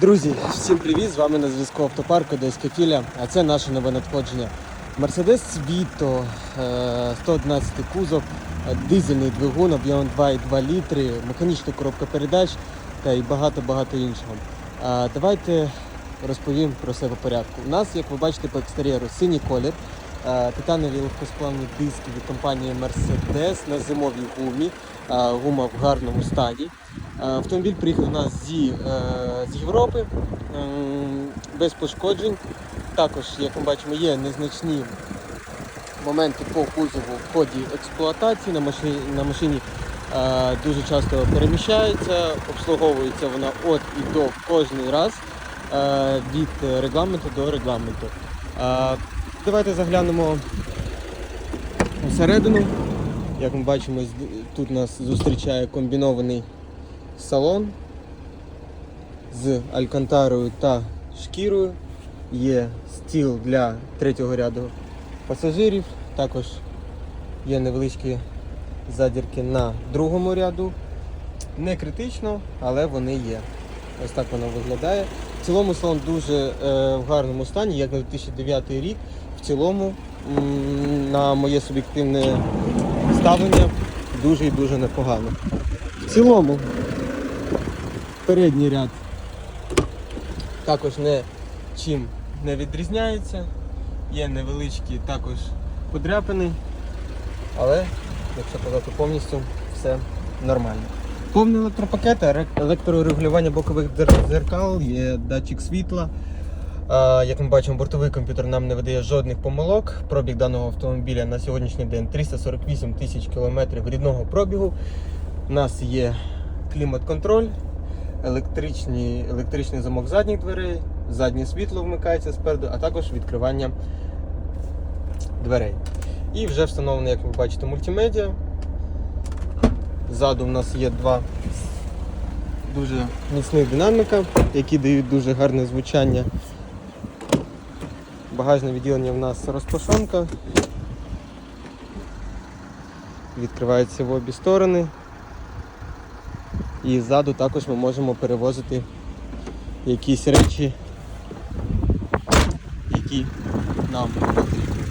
Друзі, всім привіт! З вами на зв'язку автопарк Одеська філя, а це наше нове надходження. Vito, е, 111 кузов, е, дизельний двигун об'ємом 2,2 літри, механічна коробка передач та і багато-багато іншого. Давайте розповім про все по порядку. У нас, як ви бачите по екстер'єру, синій колір, е, титанові легкосплавні диски від компанії Mercedes на зимовій гумі. Е, Гума в гарному стані. Е, Автомобіль приїхав у нас зі, е, з Європи ем, без пошкоджень. Також, як ми бачимо, є незначні моменти по кузову в ході експлуатації. На машині, на машині е, дуже часто переміщається, обслуговується вона от і до кожний раз від регламенту до регламенту. Давайте заглянемо всередину. Як ми бачимо, тут нас зустрічає комбінований салон з алькантарою та шкірою. Є стіл для третього ряду пасажирів. Також є невеличкі задірки на другому ряду. Не критично, але вони є. Ось так воно виглядає. В цілому салон дуже е, в гарному стані, як на 2009 рік. В цілому, на моє суб'єктивне ставлення, дуже і дуже непогано. В цілому, передній ряд також не чим не відрізняється. Є невеличкі також подряпини, але, якщо казати повністю, все нормально. Повний електропакет, електрорегулювання бокових дзеркал, є датчик світла. Як ми бачимо, бортовий комп'ютер нам не видає жодних помилок. Пробіг даного автомобіля на сьогоднішній день 348 тисяч кілометрів рідного пробігу. У нас є клімат-контроль, електричні, електричний замок задніх дверей, заднє світло вмикається спереду, а також відкривання дверей. І вже встановлено, як ви бачите, мультимедіа. Ззаду в нас є два дуже міцних динаміка, які дають дуже гарне звучання. Багажне відділення в нас розпашонка. Відкривається в обі сторони. І ззаду також ми можемо перевозити якісь речі, які нам потрібні.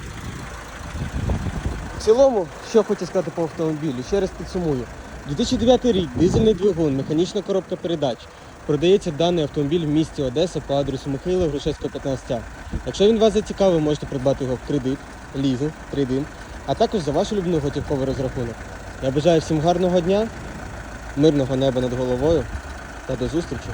В цілому, що хочу сказати по автомобілю, ще раз підсумую. 2009 рік, дизельний двигун, механічна коробка передач. Продається даний автомобіль в місті Одеса по адресу Михайла Грушевського 15. Якщо він вас зацікавив, можете придбати його в кредит, лізинг, трейдинг, а також за вашу любну готівковий розрахунок. Я бажаю всім гарного дня, мирного неба над головою та до зустрічі!